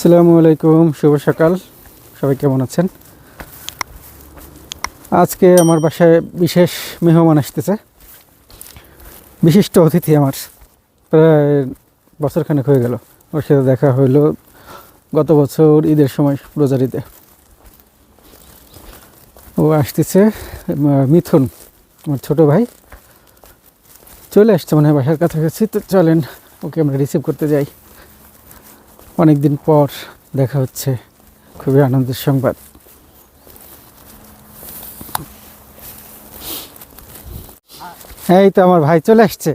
আসসালামু আলাইকুম, শুভ সকাল। সবাই কেমন আছেন? আজকে আমার বাসায় বিশেষ মেহমান আসতেছে। বিশিষ্ট অতিথি আমার। প্রায় বছরখানেক হয়ে গেল। ওর সাথে দেখা হইল গত বছর ঈদের সময়, রোজার ঈদে। ও আসতেছে মিথুন, আমার ছোট ভাই। চলে আসছে মানে বাসার কাছাকাছি। তো চলেন, ওকে আমরা রিসিভ করতে যাই। অনেক দিন পর দেখা হচ্ছে। খুবই আনন্দের সংবাদ। হ্যাঁ এই তো আমার ভাই চলে আসছে।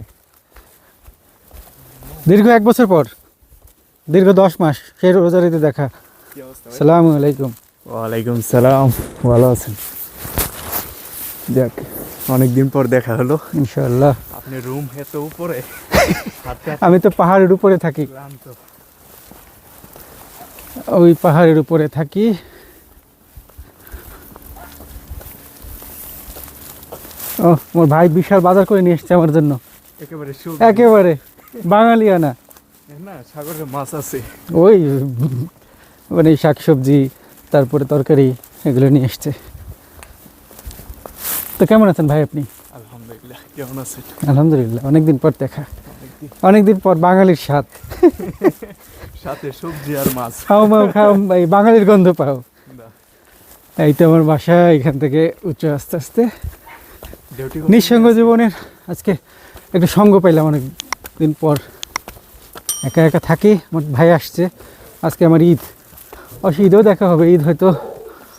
দীর্ঘ এক বছর পর দীর্ঘ দশ মাস সেই রোজারিতে দেখা। সালাম আলাইকুম। ওয়ালাইকুম সালাম। ভালো আছেন? যাক অনেকদিন পর দেখা হলো। ইনশাল্লাহ আপনি রুম এত উপরে। আমি তো পাহাড়ের উপরে থাকি। ওই পাহাড়ের উপরে থাকি। ও মোর ভাই বিশাল বাজার করে নিয়ে এসছে আমার জন্য। একেবারে একেবারে বাঙালিয়ানা না সাগরে মাছ আছে। ওই মানে শাকসবজি তারপরে তরকারি এগুলো নিয়ে এসছে। তো কেমন আছেন ভাই আপনি? আলহামদুলিল্লাহ কেমন আছেন? আলহামদুলিল্লাহ অনেকদিন পর দেখা। অনেকদিন পর বাঙালির স্বাদ। সাথে সবজি আর মাছ। খাও খাও এই বাঙালির গন্ধ পাও। এই তো আমার বাসা এখান থেকে উচ্চ আস্তে আস্তে। নিঃসঙ্গ জীবনের আজকে একটু সঙ্গ পাইলাম অনেক দিন পর। একা একা থাকি আমার ভাই আসছে। আজকে আমার ঈদ। অবশ্য ঈদেও দেখা হবে ঈদ হয়তো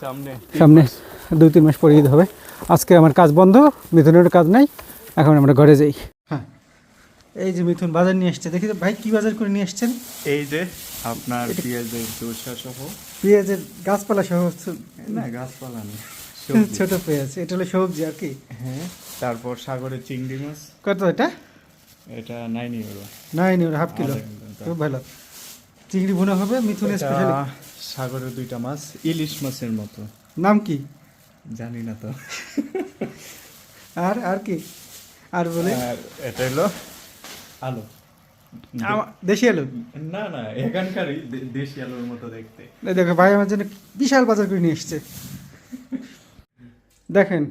সামনে সামনে দুই তিন মাস পরে ঈদ হবে। আজকে আমার কাজ বন্ধ মিথুনের কাজ নাই এখন আমরা ঘরে যাই। এই যে মিথুন বাজার নিয়ে এসছে। দেখি ভাই কি বাজার করে নিয়ে এসছেন? এই যে আপনার পেঁয়াজের দোসা সহ পেঁয়াজের গাছপালা সহ না গাছপালা নেই ছোট পেঁয়াজ এটা হলো সবজি আর কি? হ্যাঁ তারপর সাগরে চিংড়ি মাছ। কত এটা? এটা নাইন ইউরো নাই নি হাফ কিলো খুব ভালো। চিংড়ি ভুনা হবে মিথুনের এটা স্পেশাল সাগরের দুইটা মাছ ইলিশ মাছের মতো। নাম কি? জানি না তো। আর আর কি? আর বলে আর এটা হলো আলু। দেশি আলু? না না এখানকারই দেশি আলুর মতো দেখতে। দেখো ভাই আমার জন্য বিশাল বাজার করে নিয়ে এসছে। দেখেন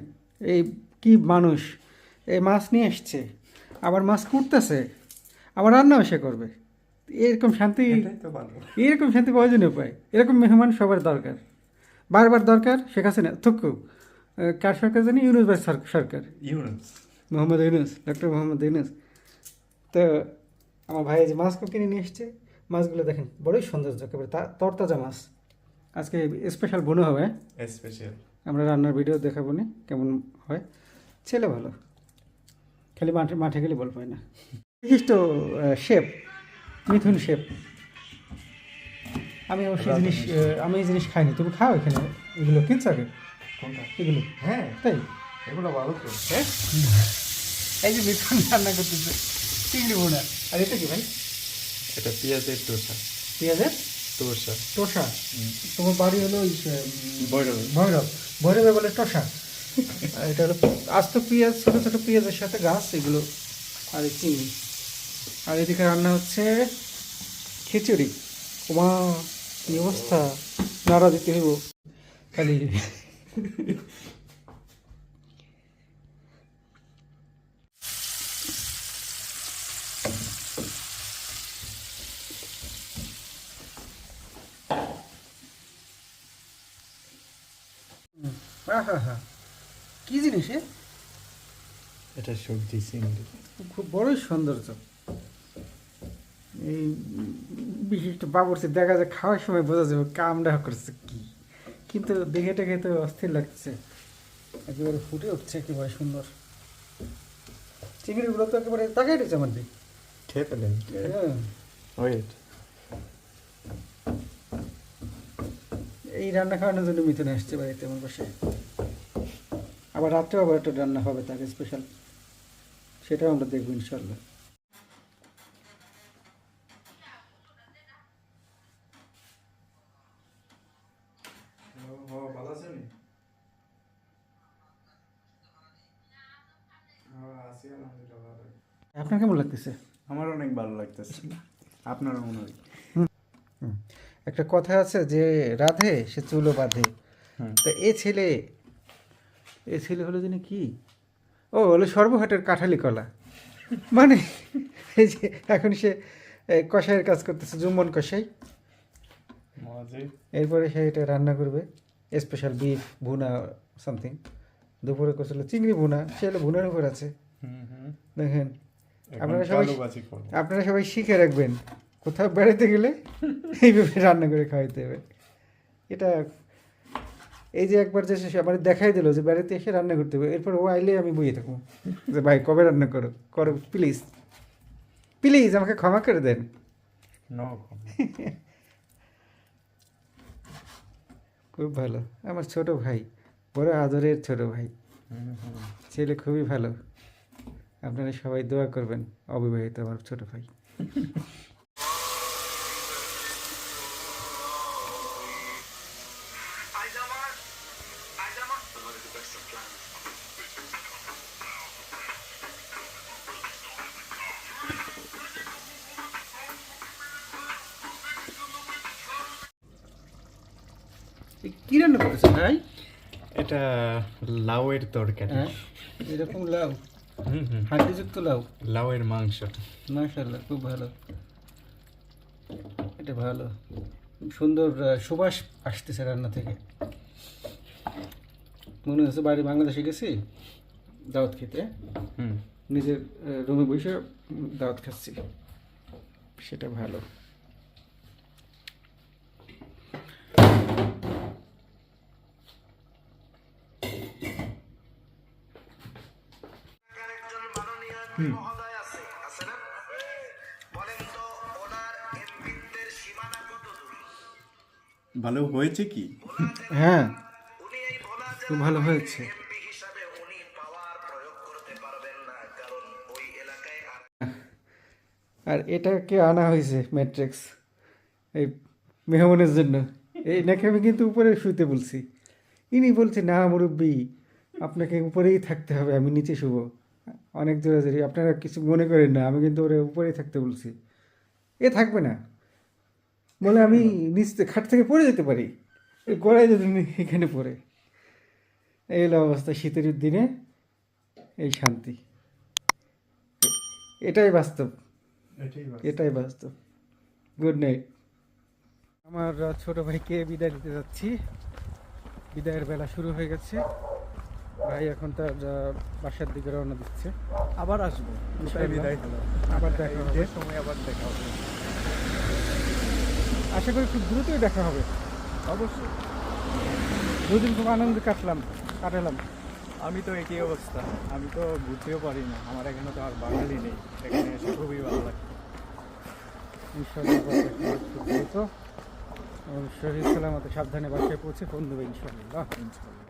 এই কি মানুষ। এই মাছ নিয়ে এসছে। আবার মাছ কুটতেছে। আবার রান্নাও সে করবে। এরকম শান্তি এরকম শান্তি প্রয়োজনীয় পায় এরকম মেহমান সবার দরকার। বারবার দরকার শেখ হাসিনা থুকু। কার সরকার জানি? ইউনুস ভাই সরকার। ইউরোস মোহাম্মদ ইউনুস ডক্টর মোহাম্মদ ইউনুস। তো আমার ভাই যে মাছ কিনে নিয়ে এসছে মাছগুলো দেখেন বড়ই সৌন্দর্য একেবারে তরতাজা মাছ। আজকে স্পেশাল বোনো হবে স্পেশাল আমরা রান্নার ভিডিও দেখাবো নি কেমন হয়। ছেলে ভালো। খালি মাঠে মাঠে গেলে বল পায় না। বিশিষ্ট শেপ মিথুন শেপ আমি অবশ্যই জিনিস আমি এই জিনিস খাইনি। তুমি খাও এখানে এগুলো কিনছো আগে? এগুলো। হ্যাঁ। তাই? এগুলো ভালো তো। হ্যাঁ? এই যে মিথুন রান্না করতেছে। চিংড়ি বোনা আর এটা কি ভাই? এটা পেঁয়াজের দোসা পেঁয়াজের? দোসা টোসা তোমার বাড়ি হলো ওই, উম, ভৈরব। ভৈরবে। বলে টোসা আর এটা হলো আস্ত পেঁয়াজ ছোটো ছোটো পেঁয়াজের সাথে গাছ এগুলো। আর চিংড়ি। আর এদিকে রান্না হচ্ছে খিচুড়ি। ওমা কি অবস্থা? নাড়া দিতে হইব। খালি। আহা কি জিনিস এ? এটা সবজি চিংড়ি খুব বড়ই সৌন্দর্য। এই বিশিষ্ট বাবরসি দেখা যায় খাওয়ার সময় বোঝা যাবে কামড়া করছে কি। কিন্তু দেখে টেকে তো অস্থির লাগছে। একেবারে ফুটে উঠছে একেবারে সুন্দর। চিংড়িগুলো তো একেবারে তাকাই রয়েছে আমার দিকে। খেয়ে ফেলেন? হ্যাঁ। ওয়েট এই রান্না খাওয়ানোর জন্য মিথুন আসছে বাড়িতে আমার পাশে আবার রাত্রেও আবার একটা রান্না হবে তার স্পেশাল সেটাও আমরা দেখব ইনশাল্লাহ আপনার কেমন লাগতেছে? আমার অনেক ভালো লাগতেছে। আপনারও মনে হয়? একটা কথা আছে যে রাধে সে চুলো বাঁধে। তা এ ছেলে এ ছেলে হলো যিনি কি? ও হলো সর্বহাটের কাঠালি কলা। মানে এই যে এখন সে কষাইয়ের কাজ করতেছে জুম্মন কষাই এরপরে সে এটা রান্না করবে স্পেশাল বিফ ভুনা সামথিং দুপুরে করছিল চিংড়ি ভুনা সে হলো ভুনার উপর আছে। দেখেন আপনারা সবাই আপনারা সবাই শিখে রাখবেন কোথাও বেড়াতে গেলে এইভাবে রান্না করে খাওয়াইতে হবে। এটা এই যে একবার যে সে আমার দেখাই দিল যে বাড়িতে এসে রান্না করতে হবে এরপর ও আইলে আমি বইয়ে থাকব। যে ভাই কবে রান্না করো? করো প্লিজ প্লিজ আমাকে ক্ষমা করে দেন। খুব ভালো। আমার ছোট ভাই বড় আদরের ছোট ভাই। ছেলে খুবই ভালো। আপনারা সবাই দোয়া করবেন অবিবাহিত আমার ছোট ভাই। কি রান্না করেছে ভাই? এটা লাউয়ের তরকারি। হ্যাঁ এরকম লাউ। হুম হুম। হাড্ডিযুক্ত লাউ। লাউয়ের মাংস। খুব ভালো। এটা ভালো। সুন্দর সুবাস আসতেছে রান্না থেকে। মনে হচ্ছে বাড়ি বাংলাদেশে গেছি দাওয়াত খেতে। হুম। নিজের রুমে বসে দাওয়াত খাচ্ছি। সেটা ভালো। ভালো হয়েছে কি? হ্যাঁ। খুব ভালো হয়েছে। আর এটাকে আনা হয়েছে ম্যাট্রিক্স, এই মেহমানের জন্য। এই নাকি আমি কিন্তু উপরে শুতে বলছি। ইনি বলছে, না, মুরব্বী, আপনাকে উপরেই থাকতে হবে, আমি নিচে শুভ অনেক জোরাজোরি আপনারা কিছু মনে করেন না, আমি কিন্তু ওরে উপরেই থাকতে বলছি। এ থাকবে না। বলে আমি নিচ খাট থেকে পড়ে যেতে পারি। গড়াই যদি এখানে পড়ে। এই হলো অবস্থা শীতের দিনে এই শান্তি। এটাই বাস্তব। এটাই বাস্তব। গুড নাইট আমার ছোট ভাইকে বিদায় দিতে যাচ্ছি। বিদায়ের বেলা শুরু হয়ে গেছে। ভাই এখন তার বাসার দিকে রওনা দিচ্ছে। আবার আসব বিদায় আবার দেখা হবে। সময় আবার দেখা হবে। আশা করি খুব দ্রুতই দেখা হবে। অবশ্যই। দুদিন খুব আনন্দে কাটলাম। কাটালাম। আমি তো একই অবস্থা। আমি তো ঘুরতেও পারি না। আমার এখানে তো আর বাঙালি নেই। এখানে এসে খুবই ভালো লাগে। ইনশাল্লাহ খুব এবং শহীদ সালামতে সাবধানে বাসায় পৌঁছে ফোন দেবে ইনশাল্লাহ ইনশাল্লাহ